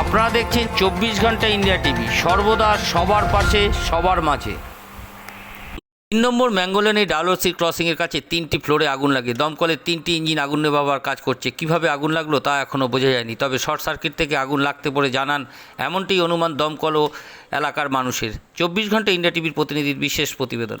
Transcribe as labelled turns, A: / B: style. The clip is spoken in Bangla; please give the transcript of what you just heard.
A: আপনারা দেখছেন চব্বিশ ঘণ্টা ইন্ডিয়া টিভি। সর্বদা সবার পাশে, সবার মাঝে। তিন নম্বর ম্যাঙ্গোলেনে ডালহৌসি ক্রসিংয়ের কাছে তিনটি ফ্লোরে আগুন লাগে দমকলের তিনটি ইঞ্জিন আগুন নেভাবার কাজ করছে। কীভাবে আগুন লাগল তা এখনও বোঝা যায়নি, তবে শর্ট সার্কিট থেকে আগুন লাগতে পড়ে জানান এমনটি অনুমান দমকল ও এলাকার মানুষের। চব্বিশ ঘণ্টা ইন্ডিয়া টিভির প্রতিনিধির বিশেষ প্রতিবেদন।